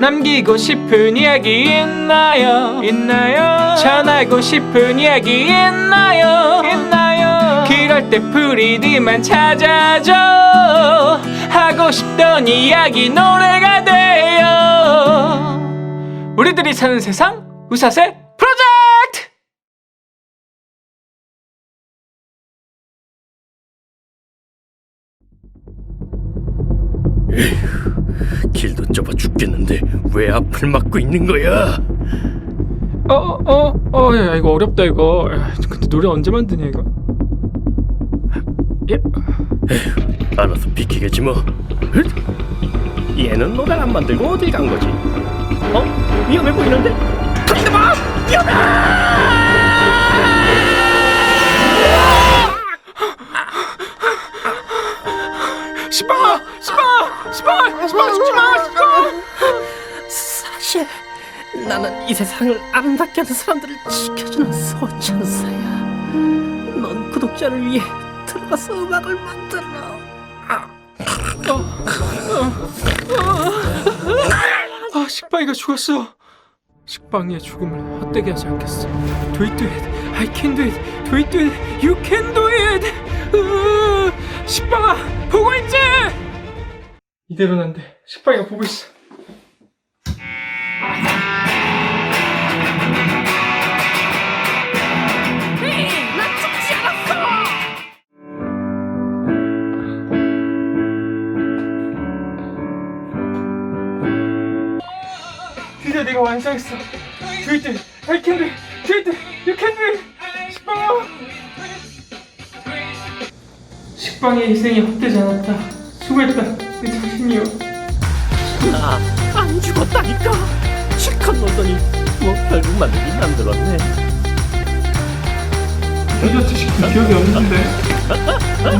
남기고 싶은 이야기 있나요? 있나요? 전하고 싶은 이야기 있나요? 있나요? 그럴 때 프리디만 찾아줘 하고 싶던 이야기 노래가 돼요 우리들이 사는 세상 우사세 길도 좁아 죽겠는데 왜 앞을 막고 있는 거야? 어 어 어 야 이거 어렵다 이거 야, 근데 노래 언제 만드냐 이거 예 알아서 비키겠지 뭐. 헥! 얘는 노래 안 만들고 어딜 간 거지? 어? 위험해 보이는데? 저기다 봐! 위험해! 시방 시방 시방 시방 죽지 마 시방 사실 나는 이 세상을 아름답게 하는 사람들을 지켜주는 소천사야. 넌 구독자를 위해 들어가서 음악을 만들어. 아 식빵이가 죽었어. 식빵이의 죽음을 헛되게 하지 않겠어. Do it, do it, I can do it. Do it, do it, you can do it. 으, 식빵아? 이대로는 안 돼. 식빵이가 보고 있어. 드디어 내가 완성했어. Do it, do it, I can do it you can do it 식빵아. 식빵의 희생이 헛되지 않았다. 수고했다 내 자신이여 나안 죽었다니까. 실컷 놀더니 뭐 결국 만들긴 만들었네. 여자 식빵 기억이 없는데 내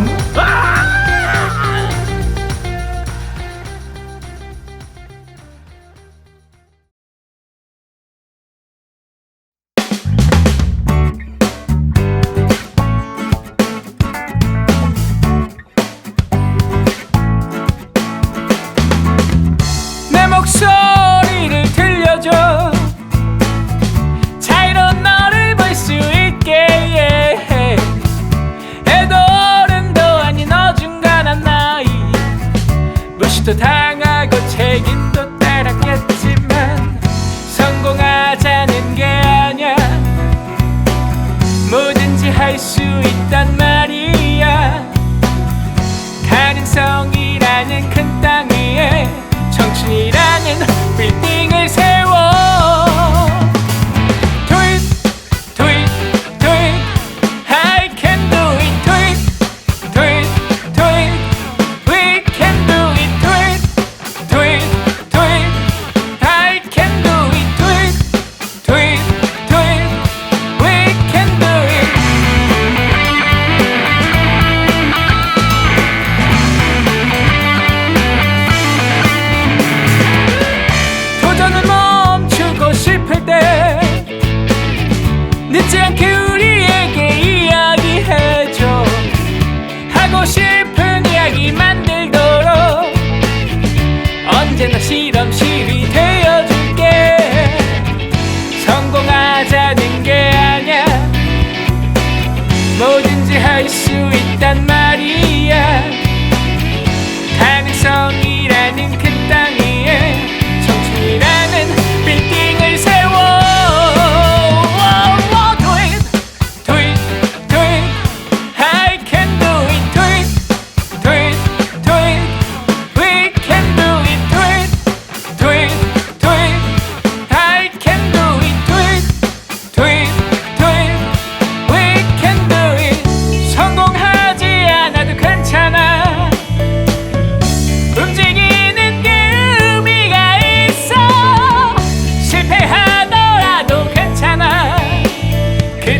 무시도 당하고 책임도 따랐겠지만 성공하자는 게 아냐 뭐든지 할 수 있단 말이야. 가능성이라는 큰 땅 위에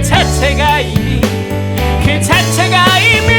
자체가 이미 그 자체가 이미